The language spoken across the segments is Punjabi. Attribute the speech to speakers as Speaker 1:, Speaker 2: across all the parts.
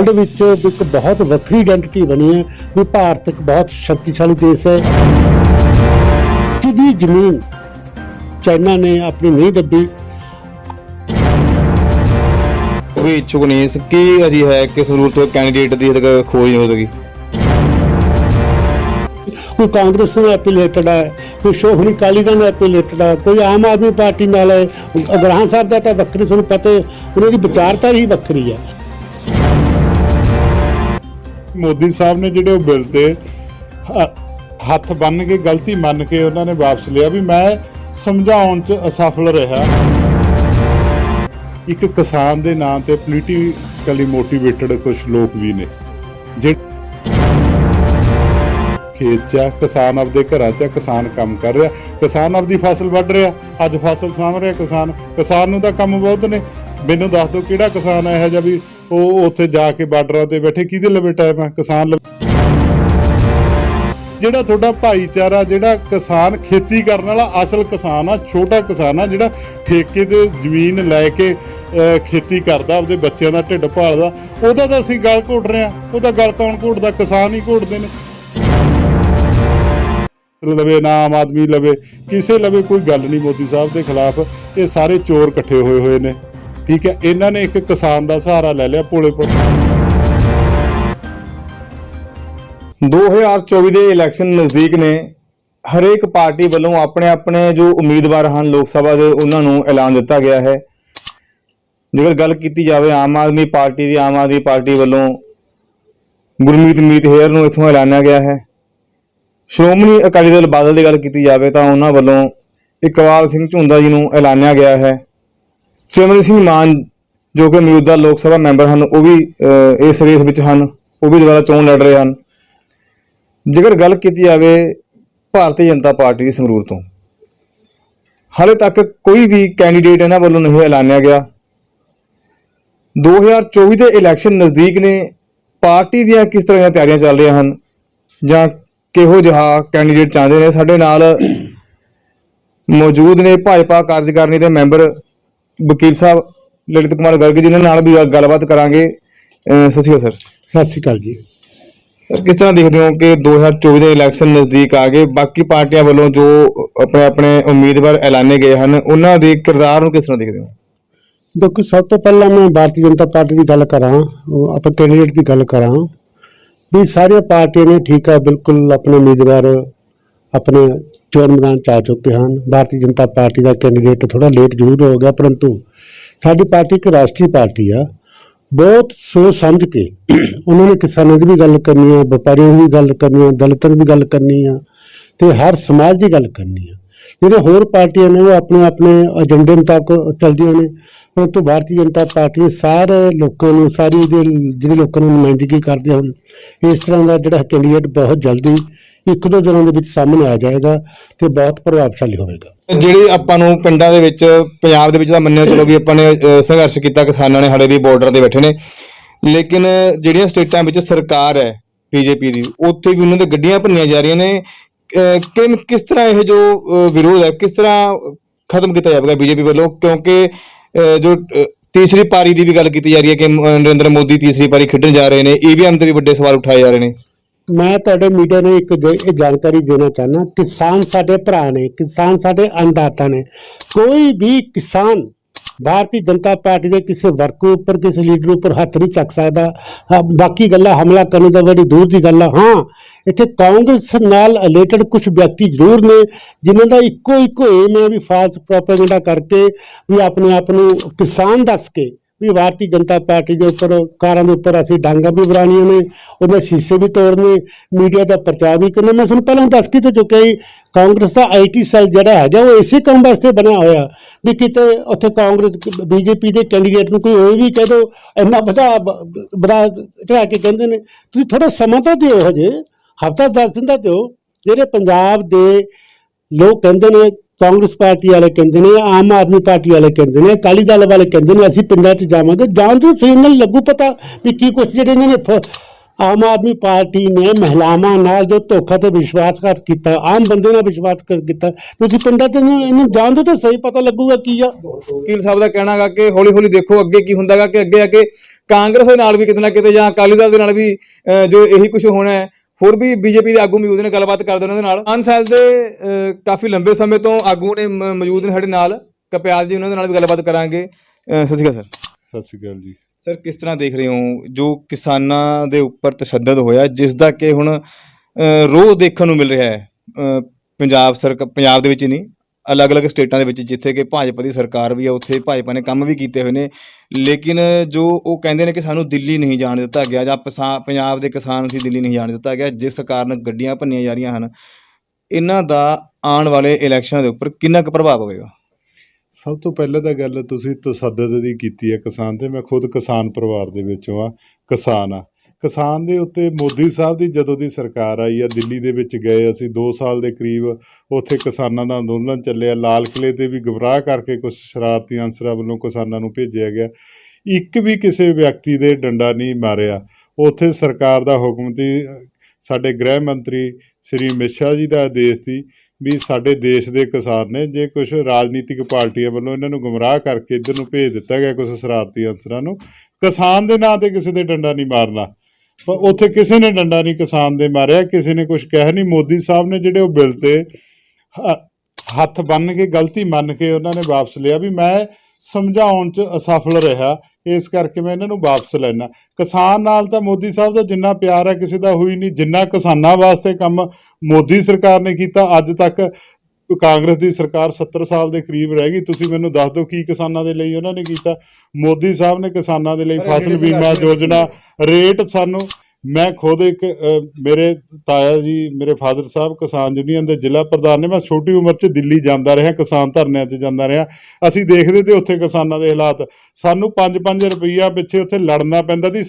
Speaker 1: ਵਰਲਡ ਵਿੱਚ ਇੱਕ ਬਹੁਤ ਵੱਖਰੀ ਆਇਡੈਂਟੀਟੀ ਬਣੀ ਹੈ ਵੀ ਭਾਰਤ ਇੱਕ ਬਹੁਤ ਸ਼ਕਤੀਸ਼ਾਲੀ ਦੇਸ਼ ਹੈ। ਜਿਹਦੀ ਜ਼ਮੀਨ ਚਾਈਨਾ ਨੇ ਆਪਣੀ ਨਹੀਂ ਦੱਬੀ?
Speaker 2: ਕੋਈ ਇੱਛੁਕ ਨਹੀਂ ਇਸ ਕੀ ਅਜੀ ਹੈ ਕਿ ਸੰਗਰੂਰ ਤੋਂ ਕੈਂਡੀਡੇਟ ਦੀ ਤੱਕ ਖੋਜ ਨਹੀਂ ਹੋ ਸਕੀ।
Speaker 1: ਕੋਈ ਕਾਂਗਰਸ ਨਾਲ ਐਪੀਲੇਟਡ ਹੈ ਕੋਈ ਸ਼ੋਭਨੀ ਕਾਲੀ ਦਲ ਨਾਲ ਐਪੀਲੇਟਡ ਹੈ ਕੋਈ ਆਮ ਆਦਮੀ ਪਾਰਟੀ ਨਾਲ ਹੈ ਅਗਰਾਹਾਂ ਸਾਹਿਬ ਦਾ ਤਾਂ ਵੱਖਰੀ ਤੁਹਾਨੂੰ ਪਤਾ ਉਹਨਾਂ ਦੀ ਵਿਚਾਰਧਾਰਾ ਹੀ ਵੱਖਰੀ ਹੈ।
Speaker 3: ਮੋਦੀ ਸਾਹਿਬ ਨੇ ਜਿਹੜੇ ਉਹ ਬਿੱਲ ਤੇ ਹੱਥ ਬੰਨ ਕੇ ਗਲਤੀ ਮੰਨ ਕੇ ਉਹਨਾਂ ਨੇ ਵਾਪਸ ਲਿਆ ਵੀ ਮੈਂ ਸਮਝਾਉਣ 'ਚ ਅਸਫਲ ਰਿਹਾ। ਇੱਕ ਕਿਸਾਨ ਦੇ ਨਾਂ ਤੇ ਪੋਲੀਟੀਕਲੀ ਮੋਟੀਵੇਟਡ ਕੁਝ ਲੋਕ ਵੀ ਨੇ। ਜਿਹੜੇ ਖੇਤ 'ਚ ਆ, ਕਿਸਾਨ ਆਪਦੇ ਘਰਾਂ 'ਚ ਕਿਸਾਨ ਕੰਮ ਕਰ ਰਿਹਾ। ਕਿਸਾਨ ਆਪਦੀ ਫਸਲ ਵੱਢ ਰਿਹਾ। ਅੱਜ ਫਸਲ ਸਾਂਭ ਰਿਹਾ ਕਿਸਾਨ। ਕਿਸਾਨ ਨੂੰ ਤਾਂ ਕੰਮ ਬਹੁਤ ਨੇ। ਮੈਨੂੰ ਦੱਸ ਦਿਓ ਕਿਹੜਾ ਕਿਸਾਨ ਹੈ ਇਹੋ ਜਿਹਾ ਵੀ ਉਹ ਉੱਥੇ ਜਾ ਕੇ ਬਾਰਡਰਾਂ ਤੇ ਬੈਠੇ, ਕਿਹਦੇ ਲਵੇ ਟਾਈਮ ਆ? ਕਿਸਾਨ ਲਵੇ। ਜਿਹੜਾ ਤੁਹਾਡਾ ਭਾਈਚਾਰਾ, ਜਿਹੜਾ ਕਿਸਾਨ ਖੇਤੀ ਕਰਨ ਵਾਲਾ, ਅਸਲ ਕਿਸਾਨ ਆ, ਛੋਟਾ ਕਿਸਾਨ ਆ, ਜਿਹੜਾ ਠੇਕੇ ਤੇ ਜ਼ਮੀਨ ਲੈ ਕੇ ਖੇਤੀ ਕਰਦਾ, ਆਪਦੇ ਬੱਚਿਆਂ ਦਾ ਢਿੱਡ ਭਾਲਦਾ, ਉਹਦਾ ਤਾਂ ਅਸੀਂ ਗਲ ਘੋਟ ਰਹੇ ਆ ਉਹਦਾ ਗਲ ਕੌਣ ਘੋਟਦਾ? ਕਿਸਾਨ ਹੀ ਘੋਟਦੇ ਨੇ। ਲਵੇ ਨਾ ਆਮ ਆਦਮੀ ਲਵੇ, ਕਿਸੇ ਲਵੇ ਕੋਈ ਗੱਲ ਨਹੀਂ ਮੋਦੀ ਸਾਹਿਬ ਦੇ ਖਿਲਾਫ। ਇਹ ਸਾਰੇ ਚੋਰ ਇਕੱਠੇ ਹੋਏ ਹੋਏ ਨੇ। ਠੀਕ ਹੈ, ਇਹਨਾਂ ਨੇ ਇੱਕ ਕਿਸਾਨ ਦਾ ਸਹਾਰਾ ਲੈ ਲਿਆ ਭੋਲੇ ਭੋਲੇ
Speaker 2: 2024 ਦੇ ਇਲੈਕਸ਼ਨ ਨਜ਼ਦੀਕ ਨੇ ਹਰੇਕ ਪਾਰਟੀ ਵੱਲੋਂ ਆਪਣੇ ਆਪਣੇ ਜੋ ਉਮੀਦਵਾਰ ਹਨ ਲੋਕ ਸਭਾ ਦੇ, ਉਹਨਾਂ ਨੂੰ ਐਲਾਨ ਦਿੱਤਾ ਗਿਆ ਹੈ। ਜੇਕਰ ਗੱਲ ਕੀਤੀ ਜਾਵੇ ਆਮ ਆਦਮੀ ਪਾਰਟੀ ਦੀ, ਆਮ ਆਦਮੀ ਪਾਰਟੀ ਵੱਲੋਂ ਗੁਰਮੀਤ ਮੀਤ ਹੇਰ ਨੂੰ ਇਥੋਂ ਐਲਾਨਿਆ ਗਿਆ ਹੈ। ਸ਼੍ਰੋਮਣੀ ਅਕਾਲੀ ਦਲ ਬਾਦਲ ਦੀ ਗੱਲ ਕੀਤੀ ਜਾਵੇ ਤਾਂ ਉਹਨਾਂ ਵੱਲੋਂ ਇਕਬਾਲ ਸਿੰਘ ਝੁੰਦਾ ਜੀ ਨੂੰ ਐਲਾਨਿਆ ਗਿਆ ਹੈ। ਸਿਮਰਨ ਸਿੰਘ ਮਾਨ ਜੋ ਕਿ ਮੌਜੂਦਾ ਲੋਕ ਸਭਾ ਮੈਂਬਰ ਹਨ, ਉਹ ਵੀ ਇਸ ਰੇਸ ਵਿੱਚ ਹਨ, ਉਹ ਵੀ ਦੁਬਾਰਾ ਚੋਣ ਲੜ ਰਹੇ ਹਨ। ਜੇਕਰ ਗੱਲ ਕੀਤੀ ਜਾਵੇ ਭਾਰਤੀ ਜਨਤਾ ਪਾਰਟੀ ਦੀ ਸੰਗਰੂਰ ਤੋਂ, ਹਾਲੇ ਤੱਕ ਕੋਈ ਵੀ ਕੈਂਡੀਡੇਟ ਇਹਨਾਂ ਵੱਲੋਂ ਨਹੀਂ ਐਲਾਨਿਆ ਗਿਆ। 2024 ਦੇ ਇਲੈਕਸ਼ਨ ਨਜ਼ਦੀਕ ਨੇ, ਪਾਰਟੀ ਦੀਆਂ ਕਿਸ ਤਰ੍ਹਾਂ ਦੀਆਂ ਤਿਆਰੀਆਂ ਚੱਲ ਰਹੀਆਂ ਹਨ? ਜਾਂ ਕਿਹੋ ਜਿਹਾ ਕੈਂਡੀਡੇਟ ਚਾਹੁੰਦੇ ਨੇ? ਸਾਡੇ ਨਾਲ ਮੌਜੂਦ ਨੇ ਭਾਜਪਾ ਕਾਰਜਕਾਰਨੀ ਦੇ ਮੈਂਬਰ ਵਕੀਲ ਸਾਹਿਬ ਲਲਿਤ ਕੁਮਾਰ ਗਰਗ ਜੀ ਇਹਨਾਂ ਨਾਲ ਵੀ ਗੱਲਬਾਤ ਕਰਾਂਗੇ। ਸਤਿ ਸ਼੍ਰੀ ਅਕਾਲ ਸਰ।
Speaker 1: ਸਤਿ ਸ਼੍ਰੀ ਅਕਾਲ ਜੀ।
Speaker 2: ਸਰ ਕਿਸ ਤਰ੍ਹਾਂ ਦੇਖਦੇ ਹੋ ਕਿ 2024 ਦੇ ਇਲੈਕਸ਼ਨ ਨਜ਼ਦੀਕ ਆ ਗਏ? ਬਾਕੀ ਪਾਰਟੀਆਂ ਵੱਲੋਂ ਜੋ ਆਪਣੇ ਆਪਣੇ ਉਮੀਦਵਾਰ ਐਲਾਨੇ ਗਏ ਹਨ ਉਹਨਾਂ ਦੇ ਕਿਰਦਾਰ ਨੂੰ ਕਿਸ ਤਰ੍ਹਾਂ ਦੇਖਦੇ ਹੋ?
Speaker 1: ਦੇਖੋ ਸਭ ਤੋਂ ਪਹਿਲਾਂ ਮੈਂ ਭਾਰਤੀ ਜਨਤਾ ਪਾਰਟੀ ਦੀ ਗੱਲ ਕਰਾਂ ਆਪਾਂ ਕੈਂਡੀਡੇਟ ਦੀ ਗੱਲ ਕਰਾਂ ਵੀ ਸਾਰੀਆਂ ਪਾਰਟੀਆਂ ਨੇ ਠੀਕ ਹੈ ਬਿਲਕੁਲ ਆਪਣੇ ਉਮੀਦਵਾਰ ਆਪਣੇ ਚੋਣ ਮੈਦਾਨ 'ਚ ਆ ਚੁੱਕੇ ਹਨ। ਭਾਰਤੀ ਜਨਤਾ ਪਾਰਟੀ ਦਾ ਕੈਂਡੀਡੇਟ ਥੋੜਾ ਲੇਟ ਜ਼ਰੂਰ ਹੋ ਗਿਆ, ਪਰੰਤੂ ਸਾਡੀ ਪਾਰਟੀ ਇੱਕ ਰਾਸ਼ਟਰੀ ਪਾਰਟੀ ਆ। ਬਹੁਤ ਸੋਚ ਸਮਝ ਕੇ ਉਹਨਾਂ ਨੇ ਕਿਸਾਨਾਂ ਦੀ ਵੀ ਗੱਲ ਕਰਨੀ ਆ, ਵਪਾਰੀਆਂ ਦੀ ਵੀ ਗੱਲ ਕਰਨੀ ਆ, ਦਲਿਤਾਂ ਦੀ ਵੀ ਗੱਲ ਕਰਨੀ ਆ ਤੇ ਹਰ ਸਮਾਜ ਦੀ ਗੱਲ ਕਰਨੀ ਆ। ਜਿਹੜੇ ਹੋਰ ਪਾਰਟੀਆਂ ਨੇ ਉਹ ਆਪਣੇ ਆਪਣੇ ਏਜੰਡੇ ਤੱਕ ਚੱਲਦੀਆਂ ਨੇ। ਪਰੰਤੂ ਭਾਰਤੀ ਜਨਤਾ ਪਾਰਟੀ ਸਾਰੇ ਲੋਕਾਂ ਨੂੰ, ਸਾਰੀ ਜਿਹੜੇ ਜਿਹੜੇ ਲੋਕਾਂ ਨੂੰ ਨੁਮਾਇੰਦਗੀ ਕਰਦੇ ਹਨ, ਇਸ ਤਰ੍ਹਾਂ ਦਾ ਜਿਹੜਾ ਕੈਂਡੀਡੇਟ ਬਹੁਤ ਜਲਦੀ ਇੱਕ ਦੋ ਦਿਨਾਂ ਦੇ ਵਿੱਚ ਸਾਹਮਣੇ ਆ ਜਾਏਗਾ ਤੇ ਬਹੁਤ ਪ੍ਰਭਾਵਸ਼ਾਲੀ ਹੋਵੇਗਾ।
Speaker 2: ਜਿਹੜੀ ਆਪਾਂ ਨੂੰ ਪਿੰਡਾਂ ਦੇ ਵਿੱਚ ਪੰਜਾਬ ਦੇ ਵਿੱਚ ਤਾਂ ਮੰਨਿਆ ਚਲੋ ਵੀ ਆਪਾਂ ਨੇ ਅਹ, ਸੰਘਰਸ਼ ਕੀਤਾ ਕਿਸਾਨਾਂ ਨੇ ਹਲੇ ਵੀ ਬਾਰਡਰ ਤੇ ਬੈਠੇ ਨੇ। ਲੇਕਿਨ ਜਿਹੜੀਆਂ ਸਟੇਟਾਂ ਵਿੱਚ ਸਰਕਾਰ ਹੈ ਬੀਜੇਪੀ ਦੀ ਉੱਥੇ ਵੀ ਉਹਨਾਂ ਦੇ ਗੱਡੀਆਂ ਭੰਨੀਆਂ ਜਾ ਰਹੀਆਂ ਨੇ। ਅਹ, ਕਿ ਕਿਸ ਤਰ੍ਹਾਂ ਇਹ ਜੋ ਅਹ, ਵਿਰੋਧ ਹੈ ਕਿਸ ਤਰ੍ਹਾਂ ਖਤਮ ਕੀਤਾ ਜਾਵੇਗਾ ਬੀਜੇਪੀ ਵੱਲੋਂ? ਕਿਉਂਕਿ ਅਹ, ਜੋ ਅਹ, ਤੀਸਰੀ ਪਾਰੀ ਦੀ ਵੀ ਗੱਲ ਕੀਤੀ ਜਾ ਰਹੀ ਹੈ ਕਿ ਮ- ਨਰਿੰਦਰ ਮੋਦੀ ਤੀਸਰੀ ਪਾਰੀ ਖੇਡਣ ਜਾ ਰਹੇ ਨੇ ਈਵੀਐਮ ਤੇ ਵੀ ਵੱਡੇ ਸਵਾਲ ਉਠਾਏ ਜਾ ਰਹੇ ਨੇ।
Speaker 1: ਮੈਂ ਤੁਹਾਡੇ ਮੀਡੀਆ ਨੂੰ ਇੱਕ ਜ- ਇਹ ਜਾਣਕਾਰੀ ਦੇਣਾ ਚਾਹਨਾ ਕਿਸਾਨ ਸਾਡੇ ਭਰਾ ਨੇ, ਕਿਸਾਨ ਸਾਡੇ ਅੰਨਦਾਤਾ ਨੇ, ਕੋਈ ਵੀ ਕਿਸਾਨ ਭਾਰਤੀ ਜਨਤਾ ਪਾਰਟੀ ਦੇ ਕਿਸੇ ਵਰਕਰ ਉੱਪਰ, ਕਿਸੇ ਲੀਡਰ ਉੱਪਰ ਹੱਥ ਨਹੀਂ ਚੱਕ ਸਕਦਾ। ਬਾਕੀ ਗੱਲਾਂ, ਹਮਲਾ ਕਰਨ ਦਾ ਬੜੀ ਦੂਰ ਦੀ ਗੱਲ ਆ। ਹਾਂ, ਇੱਥੇ ਕਾਂਗਰਸ ਨਾਲ ਰਿਲੇਟਡ ਕੁਝ ਵਿਅਕਤੀ ਜ਼ਰੂਰ ਨੇ, ਜਿਨ੍ਹਾਂ ਦਾ ਇੱਕੋ ਇੱਕੋ ਏਮ ਹੈ ਵੀ ਫਾਲਸ ਪ੍ਰੋਪੇਗੈਂਡਾ ਕਰਕੇ, ਵੀ ਆਪਣੇ ਆਪ ਨੂੰ ਕਿਸਾਨ ਦੱਸ ਕੇ ਵੀ ਭਾਰਤੀ ਜਨਤਾ ਪਾਰਟੀ ਦੇ ਉੱਪਰ, ਕਾਰਾਂ ਦੇ ਉੱਪਰ ਅਸੀਂ ਡਾਂਗਾ ਵੀ ਬਰਾਣੀਆਂ ਨੇ ਉਹਨੇ ਸ਼ੀਸ਼ੇ ਵੀ ਤੋੜਨੇ, ਮੀਡੀਆ ਦਾ ਪ੍ਰਚਾਰ ਵੀ ਕਰਨਾ। ਮੈਂ ਤੁਹਾਨੂੰ ਪਹਿਲਾਂ ਦੱਸ ਕੇ ਤੇ ਚੁੱਕਿਆ ਹੀ ਕਾਂਗਰਸ ਦਾ ਆਈਟੀ ਸੈੱਲ ਜਿਹੜਾ ਹੈਗਾ, ਉਹ ਇਸੇ ਕੰਮ ਵਾਸਤੇ ਬਣਿਆ ਹੋਇਆ। ਵੀ ਕਿਤੇ ਉੱਥੇ ਕਾਂਗਰਸ, ਬੀਜੇਪੀ ਦੇ ਕੈਂਡੀਡੇਟ ਨੂੰ ਕੋਈ ਹੋਏ ਵੀ ਕਹਿ ਦੋ, ਇੰਨਾ ਵਧਾ ਵਧਾ ਚੜਾ ਕੇ ਕਹਿੰਦੇ ਨੇ। ਤੁਸੀਂ ਥੋੜਾ ਸਮਾਂ ਤਾਂ ਦਿਓ ਹਜੇ, ਹਫਤਾ 10 ਦਿਨ ਦਾ ਦਿਓ। ਜਿਹੜੇ ਪੰਜਾਬ ਦੇ ਲੋਕ ਕਹਿੰਦੇ ਨੇ ਕਾਂਗਰਸ ਪਾਰਟੀ ਵਾਲੇ ਕਹਿੰਦੇ ਨੇ, ਆਮ ਆਦਮੀ ਪਾਰਟੀ ਵਾਲੇ ਕਹਿੰਦੇ ਨੇ, ਅਕਾਲੀ ਦਲ ਵਾਲੇ ਕਹਿੰਦੇ ਨੇ, ਅਸੀਂ ਪਿੰਡਾਂ 'ਚ ਜਾਵਾਂਗੇ। ਜਾਣ ਤੋਂ ਸਹੀ ਨਾਲ ਲੱਗੂ ਪਤਾ ਵੀ ਕੀ ਕੁਛ ਜਿਹੜੇ ਇਹਨਾਂ ਨੇ ਫ- ਆਮ ਆਦਮੀ ਪਾਰਟੀ ਨੇ ਮਹਿਲਾਵਾਂ ਨਾਲ ਜੋ ਧੋਖਾ ਤੇ ਵਿਸ਼ਵਾਸਘਾਤ ਕੀਤਾ, ਆਮ ਬੰਦੇ ਨਾਲ ਵਿਸ਼ਵਾਸਘਾਤ ਕੀਤਾ। ਤੁਸੀਂ ਪਿੰਡਾਂ ਤੇ ਇਹਨੂੰ ਜਾਣ ਜਾਣਦੇ ਤਾਂ ਸਹੀ ਪਤਾ ਲੱਗੂਗਾ ਕੀ ਆ।
Speaker 2: ਵਕੀਲ ਸਾਹਿਬ ਦਾ ਕਹਿਣਾ ਹੈਗਾ ਕਿ ਹੌਲੀ ਹੌਲੀ ਦੇਖੋ ਅੱਗੇ ਕੀ ਹੁੰਦਾਗਾ, ਕਿ ਅੱਗੇ ਆ ਕੇ ਕਾਂਗਰਸ ਦੇ ਨਾਲ ਵੀ ਕਿਤੇ ਨਾ ਕਿਤੇ ਜਾਂ ਅਕਾਲੀ ਦਲ ਦੇ ਨਾਲ ਵੀ ਜੋ ਇਹੀ ਕੁਝ ਹੋਣਾ ਹੈ ਹੋਰ ਵੀ ਬੀਜੇਪੀ ਦੇ ਆਗੂ ਮੌਜੂਦ ਨੇ ਗੱਲਬਾਤ ਕਰਦੇ ਉਹਨਾਂ ਦੇ ਨਾਲ। ਅਨ ਸਾਹਿਬ ਦੇ ਕਾਫੀ ਲੰਬੇ ਸਮੇਂ ਤੋਂ ਆਗੂ ਨੇ ਮੌਜੂਦ ਨੇ ਸਾਡੇ ਨਾਲ। ਕਪਿਆਲ ਜੀ ਉਹਨਾਂ ਦੇ ਨਾਲ ਵੀ ਗੱਲਬਾਤ ਕਰਾਂਗੇ। ਸਤਿ ਸ਼੍ਰੀ ਅਕਾਲ ਸਰ।
Speaker 3: ਸਤਿ ਸ਼੍ਰੀ ਅਕਾਲ ਜੀ।
Speaker 2: ਸਰ ਕਿਸ ਤਰ੍ਹਾਂ ਦੇਖ ਰਹੇ ਹੋ ਜੋ ਕਿਸਾਨਾਂ ਦੇ ਉੱਪਰ ਤਸ਼ੱਦਦ ਹੋਇਆ ਜਿਸ ਦਾ ਕਿ ਹੁਣ ਰੋਹ ਦੇਖਣ ਨੂੰ ਮਿਲ ਰਿਹਾ ਹੈ? ਪੰਜਾਬ ਸਰਕਾਰ ਪੰਜਾਬ ਦੇ ਵਿੱਚ ਨਹੀਂ। ਅਲੱਗ-ਅਲੱਗ ਸਟੇਟਾਂ ਦੇ ਵਿੱਚ, ਜਿੱਥੇ ਕਿ ਭਾਜਪਾ ਦੀ ਸਰਕਾਰ ਵੀ ਆ, ਉੱਥੇ ਭਾਜਪਾ ਨੇ ਕੰਮ ਵੀ ਕੀਤੇ ਹੋਏ ਨੇ। ਲੇਕਿਨ ਜੋ ਉਹ ਕਹਿੰਦੇ ਨੇ ਕਿ ਸਾਨੂੰ ਦਿੱਲੀ ਨਹੀਂ ਜਾਣ ਦਿੱਤਾ ਗਿਆ, ਜਾਂ ਪੰਜਾਬ ਦੇ ਕਿਸਾਨ ਅਸੀਂ ਦਿੱਲੀ ਨਹੀਂ ਜਾਣ ਦਿੱਤਾ ਗਿਆ, ਜਿਸ ਕਾਰਨ ਗੱਡੀਆਂ ਭੰਨੀਆਂ ਜਾ ਰਹੀਆਂ ਹਨ, ਇਹਨਾਂ ਦਾ ਆਉਣ ਵਾਲੇ ਇਲੈਕਸ਼ਨਾਂ ਦੇ ਉੱਪਰ ਕਿੰਨਾ ਕੁ ਪ੍ਰਭਾਵ ਪਵੇਗਾ
Speaker 3: ਸਭ ਤੋਂ ਪਹਿਲਾਂ ਤਾਂ ਗੱਲ ਤੁਸੀਂ ਤਸੱਦਦ ਦੀ ਕੀਤੀ ਹੈ ਕਿਸਾਨ ਤੇ। ਮੈਂ ਖੁਦ ਕਿਸਾਨ ਪਰਿਵਾਰ ਦੇ ਵਿੱਚੋਂ ਆ, ਕਿਸਾਨ ਆ। ਕਿਸਾਨ ਦੇ ਉੱਤੇ ਮੋਦੀ ਸਾਹਿਬ ਦੀ ਜਦੋਂ ਦੀ ਸਰਕਾਰ ਆਈ ਆ, ਦਿੱਲੀ ਦੇ ਵਿੱਚ ਗਏ ਅਸੀਂ 2 ਸਾਲ ਦੇ ਕਰੀਬ ਉੱਥੇ ਕਿਸਾਨਾਂ ਦਾ ਅੰਦੋਲਨ ਚੱਲਿਆ। ਲਾਲ ਕਿਲੇ ਤੇ ਵੀ ਗਮਰਾਹ ਕਰਕੇ ਕੁਝ ਸ਼ਰਾਰਤੀ ਅਨਸਰਾਂ ਵੱਲੋਂ ਕਿਸਾਨਾਂ ਨੂੰ ਭੇਜਿਆ ਗਿਆ। ਇੱਕ ਵੀ ਕਿਸੇ ਵਿਅਕਤੀ ਦੇ ਡੰਡਾ ਨਹੀਂ ਮਾਰਿਆ। ਉੱਥੇ ਸਰਕਾਰ ਦਾ ਹੁਕਮ ਸੀ, ਸਾਡੇ ਗ੍ਰਹਿ ਮੰਤਰੀ ਸ਼੍ਰੀ ਅਮਿਤ ਸ਼ਾਹ ਜੀ ਦਾ ਆਦੇਸ਼ ਸੀ ਵੀ ਸਾਡੇ ਦੇਸ਼ ਦੇ ਕਿਸਾਨ ਨੇ ਜੇ ਕੁਝ ਰਾਜਨੀਤਿਕ ਪਾਰਟੀਆਂ ਵੱਲੋਂ ਇਹਨਾਂ ਨੂੰ ਗੁੰਮਰਾਹ ਕਰਕੇ ਇੱਧਰ ਨੂੰ ਭੇਜ ਦਿੱਤਾ ਗਿਆ ਕੁਝ ਸ਼ਰਾਰਤੀ ਅਨਸਰਾਂ ਨੂੰ, ਕਿਸਾਨ ਦੇ ਨਾਂ ਤੇ ਕਿਸੇ ਦੇ ਡੰਡਾ ਨਹੀਂ ਮਾਰਨਾ। ਪਰ ਉੱਥੇ ਕਿਸੇ ਨੇ ਡੰਡਾ ਨਹੀਂ ਕਿਸਾਨ ਦੇ ਮਾਰਿਆ, ਕਿਸੇ ਨੇ ਕੁਝ ਕਿਹਾ ਨਹੀਂ। ਮੋਦੀ ਸਾਹਿਬ ਨੇ ਜਿਹੜੇ ਉਹ ਬਿੱਲ ਤੇ ਹੱਥ ਬੰਨ ਕੇ, ਗਲਤੀ ਮੰਨ ਕੇ ਉਹਨਾਂ ਨੇ ਵਾਪਸ ਲਿਆ ਵੀ ਮੈਂ ਸਮਝਾਉਣ 'ਚ ਅਸਫਲ ਰਿਹਾ, ਇਸ ਕਰਕੇ ਮੈਂ ਇਹਨਾਂ ਨੂੰ ਵਾਪਸ ਲੈਣਾ ਕਿਸਾਨ ਨਾਲ ਤਾਂ ਮੋਦੀ ਸਾਹਿਬ ਦਾ ਜਿੰਨਾ ਪਿਆਰ ਹੈ, ਕਿਸੇ ਦਾ ਹੋਈ ਨਹੀਂ। ਜਿੰਨਾ ਕਿਸਾਨਾਂ ਵਾਸਤੇ ਕੰਮ ਮੋਦੀ ਸਰਕਾਰ ਨੇ ਕੀਤਾ, ਅੱਜ ਤੱਕ ਕਾਂਗਰਸ ਦੀ ਸਰਕਾਰ 70 ਸਾਲ ਦੇ ਕਰੀਬ ਰਹਿ ਗਈ ਤੁਸੀਂ ਮੈਨੂੰ ਦੱਸ ਦਿਓ ਕੀ ਕਿਸਾਨਾਂ ਦੇ ਲਈ ਉਹਨਾਂ ਨੇ ਕੀਤਾ। ਮੋਦੀ ਸਾਹਿਬ ਨੇ ਕਿਸਾਨਾਂ ਦੇ ਲਈ ਫਸਲ ਬੀਮਾ ਯੋਜਨਾ ਰੇਟ ਸਾਨੂੰ ਮੈਂ ਖੁਦ ਇੱਕ ਮੇਰੇ ਤਾਇਆ ਜੀ ਮੇਰੇ ਫਾਦਰ ਸਾਹਿਬ ਕਿਸਾਨ ਯੂਨੀਅਨ ਦੇ ਜ਼ਿਲ੍ਹਾ ਪ੍ਰਧਾਨ ਨੇ ਮੈਂ ਛੋਟੀ ਉਮਰ 'ਚ ਦਿੱਲੀ ਜਾਂਦਾ ਰਿਹਾ ਕਿਸਾਨ ਧਰਨਿਆਂ 'ਚ ਜਾਂਦਾ ਰਿਹਾ। ਅਸੀਂ ਦੇਖਦੇ ਤੇ ਉੱਥੇ ਕਿਸਾਨਾਂ ਦੇ ਹਾਲਾਤ ਸਾਨੂੰ 5-5 ਰੁਪਈਆ ਪਿੱਛੇ ਉੱਥੇ ਲੜਨਾ ਪੈਂਦਾ ਸੀ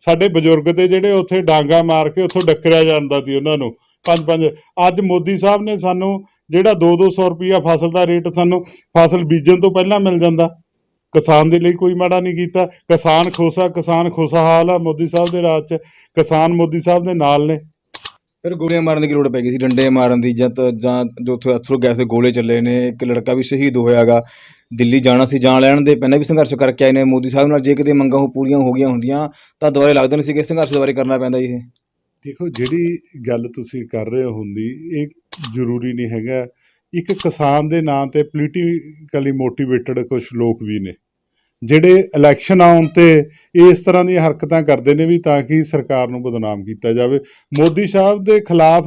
Speaker 3: ਸਾਡੇ ਬਜ਼ੁਰਗ ਤੇ ਜਿਹੜੇ ਉੱਥੇ ਡਾਂਗਾ ਮਾਰ ਕੇ ਉੱਥੋਂ ਡੱਕਰਿਆ ਜਾਂਦਾ ਸੀ ਉਹਨਾਂ ਨੂੰ 5-5 ਅੱਜ ਮੋਦੀ ਸਾਹਿਬ ਨੇ ਸਾਨੂੰ ਜਿਹੜਾ 2-200 ਰੁਪਈਆ ਫਸਲ ਦਾ ਰੇਟ ਸਾਨੂੰ ਫਸਲ ਬੀਜਣ ਤੋਂ ਪਹਿਲਾਂ ਮਿਲ ਜਾਂਦਾ। ਕਿਸਾਨ ਦੇ ਲਈ ਕੋਈ ਮਾੜਾ ਨਹੀਂ ਕੀਤਾ। ਕਿਸਾਨ ਖੁਸ਼ ਕਿਸਾਨ ਖੁਸ਼ਹਾਲ ਆ ਮੋਦੀ ਸਾਹਿਬ ਦੇ ਰਾਜ 'ਚ। ਕਿਸਾਨ ਮੋਦੀ ਸਾਹਿਬ ਦੇ ਨਾਲ ਨੇ।
Speaker 2: ਫਿਰ ਗੋਲੀਆਂ ਮਾਰਨ ਦੀ ਲੋੜ ਪੈ ਗਈ ਸੀ? ਡੰਡੇ ਮਾਰਨ ਦੀ ਜਾਂ ਜਾਂ ਜੋ ਉੱਥੇ ਅਥਰੂ ਗੈਸ ਦੇ ਗੋਲੇ ਚੱਲੇ ਨੇ, ਇੱਕ ਲੜਕਾ ਵੀ ਸ਼ਹੀਦ ਹੋਇਆਗਾ। ਦਿੱਲੀ ਜਾਣਾ ਸੀ, ਜਾਣ ਲੈਣ ਦੇ ਪਹਿਲਾਂ ਵੀ ਸੰਘਰਸ਼ ਕਰਕੇ ਆਏ ਨੇ। ਮੋਦੀ ਸਾਹਿਬ ਨਾਲ ਜੇ ਕਿਤੇ ਮੰਗਾਂ ਉਹ ਪੂਰੀਆਂ ਹੋ ਗਈਆਂ ਹੁੰਦੀਆਂ, ਤਾਂ ਦੁਬਾਰੇ ਲੱਗਦੇ ਨਹੀਂ ਸੀ ਕਿ ਸੰਘਰਸ਼ ਦੁਬਾਰੇ ਕਰਨਾ ਪੈਂਦਾ ਜੀ ਇਹ।
Speaker 3: ਦੇਖੋ, ਜਿਹੜੀ ਗੱਲ ਤੁਸੀਂ ਕਰ ਰਹੇ ਹੋ ਹੁੰਦੀ, ਇਹ ਜ਼ਰੂਰੀ ਨਹੀਂ ਹੈਗਾ। ਇੱਕ ਕਿਸਾਨ ਦੇ ਨਾਂ ਤੇ ਪੋਲੀਟੀਕਲੀ ਮੋਟੀਵੇਟਡ ਕੁਝ ਲੋਕ ਵੀ ਨੇ। ਜਿਹੜੇ ਇਲੈਕਸ਼ਨ ਆਉਣ ਤੇ ਇਸ ਤਰ੍ਹਾਂ ਦੀਆਂ ਹਰਕਤਾਂ ਕਰਦੇ ਨੇ ਵੀ ਤਾਂ ਕਿ ਸਰਕਾਰ ਨੂੰ ਬਦਨਾਮ ਕੀਤਾ ਜਾਵੇ। ਮੋਦੀ ਸਾਹਿਬ ਦੇ ਖਿਲਾਫ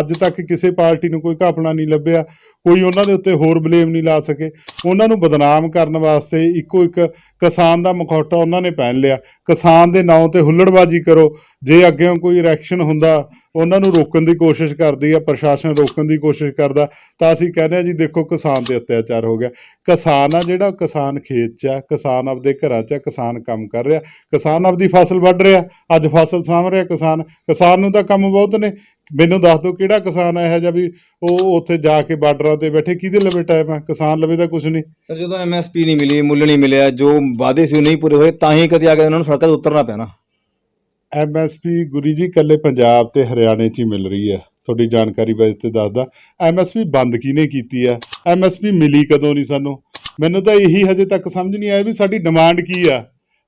Speaker 3: ਅੱਜ ਤੱਕ ਕਿਸੇ ਪਾਰਟੀ ਨੂੰ ਕੋਈ ਘਪਲਾ ਨਹੀਂ ਲੱਭਿਆ, ਕੋਈ ਉਹਨਾਂ ਦੇ ਉੱਤੇ ਹੋਰ ਬਲੇਮ ਨਹੀਂ ਲਾ ਸਕੇ। ਉਹਨਾਂ ਨੂੰ ਬਦਨਾਮ ਕਰਨ ਵਾਸਤੇ ਇੱਕੋ ਇੱਕ ਕਿਸਾਨ ਦਾ ਮਖੌਟਾ ਉਹਨਾਂ ਨੇ ਪਹਿਨ ਲਿਆ। ਕਿਸਾਨ ਦੇ ਨਾਂ ਤੇ ਹੁੱਲੜਬਾਜ਼ੀ ਕਰੋ। ਜੇ ਅੱਗੇੋਂ ਕੋਈ ਇਲੈਕਸ਼ਨ ਹੁੰਦਾ, ਉਹਨਾਂ ਨੂੰ ਰੋਕਣ ਦੀ ਕੋਸ਼ਿਸ਼ ਕਰਦੀ ਆ, ਪ੍ਰਸ਼ਾਸਨ ਰੋਕਣ ਦੀ ਕੋਸ਼ਿਸ਼ ਕਰਦਾ, ਤਾਂ ਅਸੀਂ ਕਹਿੰਦੇ ਆ ਜੀ, ਦੇਖੋ ਕਿਸਾਨ ਤੇ ਅਤਿਆਚਾਰ ਹੋ ਗਿਆ। ਕਿਸਾਨ ਆ ਜਿਹੜਾ, ਕਿਸਾਨ ਖੇਤ 'ਚ ਆ, ਕਿਸਾਨ ਆਪਦੇ ਘਰਾਂ 'ਚ ਆ, ਕਿਸਾਨ ਕੰਮ ਕਰ ਰਿਹਾ। ਕਿਸਾਨ ਆਪਦੀ ਫਸਲ ਵੱਢ ਰਿਹਾ। ਅੱਜ ਫਸਲ ਸਾਂਭ ਰਿਹਾ ਕਿਸਾਨ। ਕਿਸਾਨ ਨੂੰ ਤਾਂ ਕੰਮ ਬਹੁਤ ਨੇ। ਮੈਨੂੰ ਦੱਸ ਦਿਓ ਕਿਹੜਾ ਕਿਸਾਨ ਇਹੋ ਜਿਹਾ ਵੀ ਉਹ ਉੱਥੇ ਜਾ ਕੇ ਬਾਰਡਰਾਂ ਤੇ ਬੈਠੇ ਕਿਹਦੇ ਲਵੇ ਟਾਈਮ ਆ? ਕਿਸਾਨ ਲਵੇ ਤਾਂ ਕੁਝ ਨਹੀਂ।
Speaker 2: ਸਰ ਜਦੋਂ ਐਮਐਸਪੀ ਨਹੀਂ ਮਿਲੀ ਮੁੱਲ ਨਹੀਂ ਮਿਲਿਆ ਜੋ ਵਾਅਦੇ ਸੀ ਉਹ ਨਹੀਂ ਪੂਰੇ ਹੋਏ ਤਾਂ ਹੀ ਕਦੇ ਆ ਕੇ ਉਹਨਾਂ ਨੂੰ ਸੜਕਾਂ ਤੇ ਉਤਰਨਾ ਪੈਣਾ।
Speaker 3: ਐਮਐਸਪੀ ਗੁਰੀ ਜੀ ਕੱਲੇ ਪੰਜਾਬ ਤੇ ਹਰਿਆਣੇ 'ਚ ਹੀ ਮਿਲ ਰਹੀ ਹੈ ਤੁਹਾਡੀ ਜਾਣਕਾਰੀ ਵਜ੍ਹਾ ਤੇ ਦੱਸਦਾ। ਐਮਐਸਪੀ ਬੰਦ ਕਿਹਨੇ ਕੀਤੀ ਆ? ਐਮਐਸਪੀ ਮਿਲੀ ਕਦੋਂ ਨਹੀਂ ਸਾਨੂੰ? ਮੈਨੂੰ ਤਾਂ ਇਹੀ ਹਜੇ ਤੱਕ ਸਮਝ ਨਹੀਂ ਆਇਆ ਵੀ ਸਾਡੀ ਡਿਮਾਂਡ ਕੀ ਆ?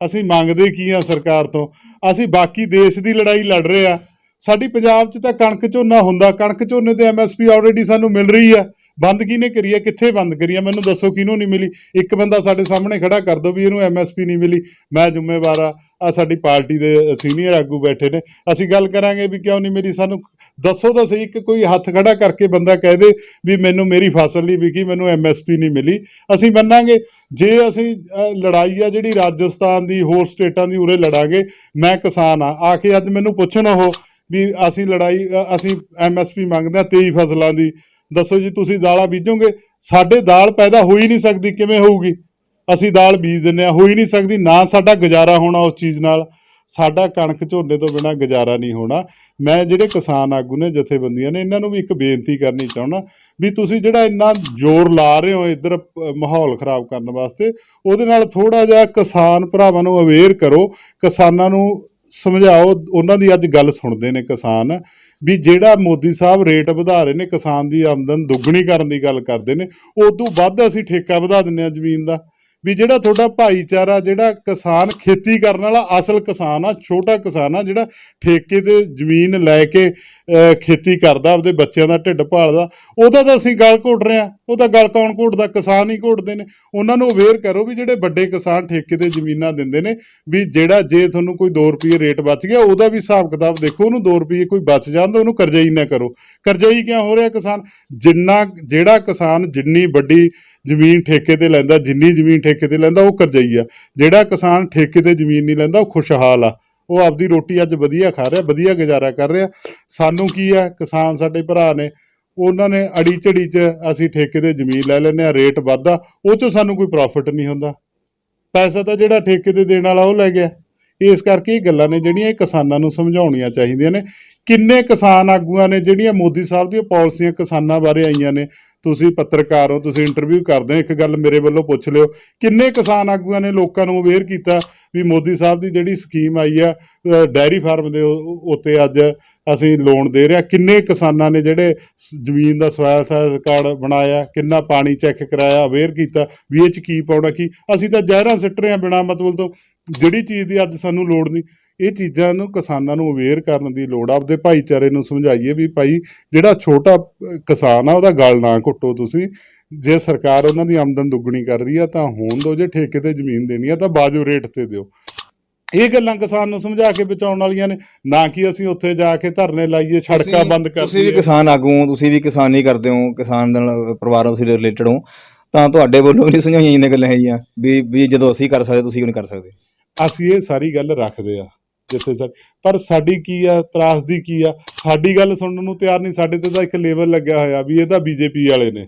Speaker 3: ਅਸੀਂ ਮੰਗਦੇ ਕੀ ਆ ਸਰਕਾਰ ਤੋਂ? ਅਸੀਂ ਬਾਕੀ ਦੇਸ਼ ਦੀ ਲੜਾਈ ਲੜ ਰਹੇ ਆ। ਸਾਡੀ ਪੰਜਾਬ 'ਚ ਤਾਂ ਕਣਕ ਝੋਨਾ ਹੁੰਦਾ, ਕਣਕ ਝੋਨੇ ਤੇ ਐਮਐਸਪੀ ਆਲਰੇਡੀ ਸਾਨੂੰ ਮਿਲ ਰਹੀ ਹੈ। ਬੰਦ ਕਿਹਨੇ ਕਰੀ ਹੈ? ਕਿੱਥੇ ਬੰਦ ਕਰੀ ਆ ਮੈਨੂੰ ਦੱਸੋ ਕਿਹਨੂੰ ਨਹੀਂ ਮਿਲੀ? ਇੱਕ ਬੰਦਾ ਸਾਡੇ ਸਾਹਮਣੇ ਖੜਾ ਕਰ ਦਿਓ ਵੀ ਇਹਨੂੰ ਐਮਐਸਪੀ ਨਹੀਂ ਮਿਲੀ। ਮੈਂ ਜ਼ਿੰਮੇਵਾਰ ਆ ਆ ਸਾਡੀ ਪਾਰਟੀ ਦੇ ਸੀਨੀਅਰ ਆਗੂ ਬੈਠੇ ਨੇ। ਅਸੀਂ ਗੱਲ ਕਰਾਂਗੇ ਵੀ ਕਿਉਂ ਨਹੀਂ ਮਿਲੀ? ਸਾਨੂੰ ਦੱਸੋ ਤਾਂ ਸਹੀ, ਇੱਕ ਕੋਈ ਹੱਥ ਖੜਾ ਕਰਕੇ ਬੰਦਾ ਕਹਿ ਦੇ ਵੀ ਮੈਨੂੰ ਮੇਰੀ ਫਸਲ ਨਹੀਂ ਵਿਕੀ, ਮੈਨੂੰ ਐਮਐਸਪੀ ਨਹੀਂ ਮਿਲੀ। ਅਸੀਂ ਮੰਨਾਂਗੇ, ਜੇ ਅਸੀਂ ਲੜਾਈ ਆ ਜਿਹੜੀ ਰਾਜਸਥਾਨ ਦੀ, ਹੋਰ ਸਟੇਟਾਂ ਦੀ ਉਰੇ ਲੜਾਂਗੇ, ਮੈਂ ਕਿਸਾਨ ਆ ਆ ਕੇ ਅੱਜ ਮੈਨੂੰ ਪੁੱਛਣ ਉਹ ਵੀ ਅਸੀਂ ਲੜਾਈ ਅ, ਅਸੀਂ ਐਮਐਸਪੀ ਮੰਗਦੇ ਆ 23 ਫਸਲਾਂ ਦੀ। ਦੱਸੋ ਜੀ ਤੁਸੀਂ ਦਾਲਾਂ ਬੀਜੋਗੇ? ਸਾਡੇ ਦਾਲ ਪੈਦਾ ਹੋ ਹੀ ਨਹੀਂ ਸਕਦੀ ਕਿਵੇਂ ਹੋਊਗੀ? ਅਸੀਂ ਦਾਲ ਬੀਜ ਦਿੰਨੇ ਆ ਹੋ ਹੀ ਨਹੀਂ ਸਕਦੀ ਨਾ ਸਾਡਾ ਗੁਜ਼ਾਰਾ ਹੋਣਾ ਉਸ ਚੀਜ਼ ਨਾਲ। ਸਾਡਾ ਕਣਕ ਝੋਨੇ ਤੋਂ ਬਿਨਾ ਗੁਜ਼ਾਰਾ ਨਹੀਂ ਹੋਣਾ। ਮੈਂ ਜਿਹੜੇ ਕਿਸਾਨ ਆਗੂ ਨੇ ਜਥੇਬੰਦੀਆਂ ਨੇ ਇਹਨਾਂ ਨੂੰ ਵੀ ਇੱਕ ਬੇਨਤੀ ਕਰਨੀ ਚਾਹੁੰਦਾ ਵੀ ਤੁਸੀਂ ਜਿਹੜਾ ਇੰਨਾ ਜ਼ੋਰ ਲਾ ਰਹੇ ਹੋ ਇੱਧਰ ਮਾਹੌਲ ਖਰਾਬ ਕਰਨ ਵਾਸਤੇ ਉਹਦੇ ਨਾਲ ਥੋੜਾ ਜਿਹਾ ਕਿਸਾਨ ਭਰਾਵਾਂ ਨੂੰ ਅਵੇਅਰ ਕਰੋ ਕਿਸਾਨਾਂ ਨੂੰ ਸਮਝਾਓ, ਉਹਨਾਂ ਦੀ ਅੱਜ ਗੱਲ ਸੁਣਦੇ ਨੇ ਕਿਸਾਨ ਵੀ ਜਿਹੜਾ ਮੋਦੀ ਸਾਹਿਬ ਰੇਟ ਵਧਾ ਰਹੇ ਨੇ, ਕਿਸਾਨ ਦੀ ਆਮਦਨ ਦੁੱਗਣੀ ਕਰਨ ਦੀ ਗੱਲ ਕਰਦੇ ਨੇ, ਉਦੋਂ ਵੱਧ ਅਸੀਂ ਠੇਕਾ ਵਧਾ ਦਿੰਨੇ ਆ ਜ਼ਮੀਨ ਦਾ। ਵੀ ਜਿਹੜਾ ਤੁਹਾਡਾ ਭਾਈਚਾਰਾ, ਜਿਹੜਾ ਕਿਸਾਨ ਖੇਤੀ ਕਰਨ ਵਾਲਾ ਅਸਲ ਕਿਸਾਨ ਆ, ਛੋਟਾ ਕਿਸਾਨ ਆ, ਜਿਹੜਾ ਠੇਕੇ ਤੇ ਜ਼ਮੀਨ ਲੈ ਕੇ ਖੇਤੀ ਕਰਦਾ, ਆਪਦੇ ਬੱਚਿਆਂ ਦਾ ਢਿੱਡ ਭਾਲਦਾ, ਉਹਦਾ ਤਾਂ ਅਸੀਂ ਗਲ ਘੋਟ ਰਹੇ ਆ ਉਹਦਾ ਗਲ ਕੌਣ ਘੋਟਦਾ? ਕਿਸਾਨ ਹੀ ਘੋਟਦੇ ਨੇ। ਉਹਨਾਂ ਨੂੰ ਅਵੇਅਰ ਕਰੋ ਵੀ ਜਿਹੜੇ ਵੱਡੇ ਕਿਸਾਨ ਠੇਕੇ ਤੇ ਜ਼ਮੀਨਾਂ ਦਿੰਦੇ ਨੇ, ਵੀ ਜਿਹੜਾ ਜੇ ਤੁਹਾਨੂੰ ਕੋਈ 2 ਰੁਪਏ ਰੇਟ ਬਚ ਗਿਆ, ਉਹਦਾ ਵੀ ਹਿਸਾਬ ਕਿਤਾਬ ਦੇਖੋ, ਉਹਨੂੰ 2 ਰੁਪਏ ਕੋਈ ਬਚ ਜਾਂਦਾ ਉਹਨੂੰ ਕਰਜ਼ਾਈ ਨਾ ਕਰੋ। ਕਰਜ਼ਾਈ ਕਿਉਂ ਹੋ ਰਿਹਾ ਕਿਸਾਨ? ਜਿੰਨਾ, ਜਿਹੜਾ ਕਿਸਾਨ ਜਿੰਨੀ ਵੱਡੀ ਜ਼ਮੀਨ ਠੇਕੇ ਤੇ ਲੈਂਦਾ, ਜਿੰਨੀ ਜ਼ਮੀਨ ਠੇਕੇ ਤੇ ਲੈਂਦਾ, ਉਹ ਕਰਜ਼ਾਈ ਆ। ਜਿਹੜਾ ਕਿਸਾਨ ਠੇਕੇ ਤੇ ਜ਼ਮੀਨ ਨਹੀਂ ਲੈਂਦਾ, ਉਹ ਖੁਸ਼ਹਾਲ ਆ। ਉਹ ਆਪਦੀ ਰੋਟੀ ਅੱਜ ਵਧੀਆ ਖਾ ਰਿਹਾ, ਵਧੀਆ ਗੁਜ਼ਾਰਾ ਕਰ ਰਿਹਾ। ਸਾਨੂੰ ਕੀ ਆ, ਕਿਸਾਨ ਸਾਡੇ ਭਰਾ ਨੇ, ਉਹਨਾਂ ਨੇ ਅੜੀ ਝੜੀ 'ਚ ਅਸੀਂ ਠੇਕੇ ਤੇ ਜ਼ਮੀਨ ਲੈ ਲੈਂਦੇ ਆ ਰੇਟ ਵੱਧਦਾ, ਉਹ 'ਚੋਂ ਸਾਨੂੰ ਕੋਈ ਪ੍ਰੋਫਿਟ ਨਹੀਂ ਹੁੰਦਾ। ਪੈਸਾ ਤਾਂ ਜਿਹੜਾ ਠੇਕੇ ਤੇ ਦੇਣ ਵਾਲਾ ਉਹ ਲੈ ਗਿਆ। ਇਸ ਕਰਕੇ ਇਹ ਗੱਲਾਂ ਨੇ ਜਿਹੜੀਆਂ ਇਹ ਕਿਸਾਨਾਂ ਨੂੰ ਸਮਝਾਉਣੀਆਂ ਚਾਹੀਦੀਆਂ ਨੇ। ਕਿੰਨੇ ਕਿਸਾਨ ਆਗੂਆਂ ਨੇ, ਜਿਹੜੀਆਂ ਮੋਦੀ ਸਾਹਿਬ ਦੀਆਂ ਪਾਲਿਸੀਆਂ ਕਿਸਾਨਾਂ ਬਾਰੇ ਆਈਆਂ ਨੇ ਤੁਸੀਂ ਪੱਤਰਕਾਰ ਹੋ ਤੁਸੀਂ ਇੰਟਰਵਿਊ ਕਰਦੇ ਹੋ ਇੱਕ ਗੱਲ ਮੇਰੇ ਵੱਲੋਂ ਪੁੱਛ ਲਿਓ। ਕਿੰਨੇ ਕਿਸਾਨ ਆਗੂਆਂ ਨੇ ਲੋਕਾਂ ਨੂੰ ਅਵੇਅਰ ਕੀਤਾ ਵੀ ਮੋਦੀ ਸਾਹਿਬ ਦੀ ਜਿਹੜੀ ਸਕੀਮ ਆਈ ਆ ਅ, ਡੈਰੀ ਫਾਰਮ ਦੇ ਉੱਤੇ ਅੱਜ ਅਸੀਂ ਲੋਨ ਦੇ ਰਹੇ ਹਾਂ। ਕਿੰਨੇ ਕਿਸਾਨਾਂ ਨੇ ਜਿਹੜੇ ਜ਼ਮੀਨ ਦਾ ਸਵੈ ਰਿਕਾਰਡ ਬਣਾਇਆ ਕਿੰਨਾ ਪਾਣੀ ਚੈੱਕ ਕਰਾਇਆ ਅਵੇਅਰ ਕੀਤਾ ਵੀ ਇਹ ਚ ਕੀ ਪਾਉਣਾ ਕੀ? ਅਸੀਂ ਤਾਂ ਜ਼ਹਿਰਾਂ ਸਿੱਟ ਰਹੇ ਹਾਂ ਬਿਨਾਂ ਮਤਲਬ ਤੋਂ। ਜਿਹੜੀ ਚੀਜ਼ ਦੀ ਅੱਜ ਸਾਨੂੰ ਲੋੜ ਨਹੀਂ। ਇਹ ਚੀਜ਼ਾਂ ਨੂੰ ਕਿਸਾਨਾਂ ਨੂੰ ਅਵੇਅਰ ਕਰਨ ਦੀ ਲੋੜ ਆ ਆਪਦੇ ਭਾਈਚਾਰੇ ਨੂੰ ਸਮਝਾਈਏ ਵੀ ਭਾਈ ਜਿਹੜਾ ਛੋਟਾ ਕਿਸਾਨ ਆ ਉਹਦਾ ਗਲ ਨਾ ਘੁੱਟੋ ਤੁਸੀਂ। ਜੇ ਸਰਕਾਰ ਉਹਨਾਂ ਦੀ ਆਮਦਨ ਦੁੱਗਣੀ ਕਰ ਰਹੀ ਆ ਤਾਂ ਹੋਣ ਦਿਓ ਜੇ ਠੇਕੇ ਤੇ ਜ਼ਮੀਨ ਦੇਣੀ ਆ ਤਾਂ ਬਾਜੂ ਰੇਟ ਤੇ ਦਿਓ। ਇਹ ਗੱਲਾਂ ਕਿਸਾਨ ਨੂੰ ਸਮਝਾ ਕੇ ਬਚਾਉਣ ਵਾਲੀਆਂ ਨੇ ਨਾ ਕਿ ਅਸੀਂ ਉੱਥੇ ਜਾ ਕੇ ਧਰਨੇ ਲਾਈਏ ਸੜਕਾਂ ਬੰਦ ਕਰ
Speaker 2: ਤੁਸੀਂ ਵੀ ਕਿਸਾਨ ਆਗੂ ਹੋ ਤੁਸੀਂ ਵੀ ਕਿਸਾਨੀ ਕਰਦੇ ਹੋ ਕਿਸਾਨ ਦੇ ਨਾਲ ਪਰਿਵਾਰਾਂ ਤੁਸੀਂ ਰਿਲੇਟਡ ਹੋ ਤਾਂ ਤੁਹਾਡੇ ਵੱਲੋਂ ਵੀ ਨਹੀਂ ਸੁਝਾਈਆਂ ਜਾਂਦੀਆਂ ਗੱਲਾਂ ਹੈਗੀਆਂ ਵੀ ਵੀ ਜਦੋਂ ਅਸੀਂ ਕਰ ਸਕਦੇ ਤੁਸੀਂ ਕਿਉਂ ਨਹੀਂ ਕਰ ਸਕਦੇ?
Speaker 3: ਅਸੀਂ ਇਹ ਸਾਰੀ ਗੱਲ ਰੱਖਦੇ ਆ। ਜਿੱਥੇ ਸਾ ਪਰ ਸਾਡੀ ਕੀ ਆ, ਤਰਾਸ ਦੀ ਕੀ ਆ? ਸਾਡੀ ਗੱਲ ਸੁਣਨ ਨੂੰ ਤਿਆਰ ਨਹੀਂ, ਸਾਡੇ ਤੇ ਤਾਂ ਇੱਕ ਲੇਬਲ ਲੱਗਿਆ ਹੋਇਆ ਵੀ ਇਹ ਤਾਂ ਬੀਜੇਪੀ ਵਾਲੇ ਨੇ।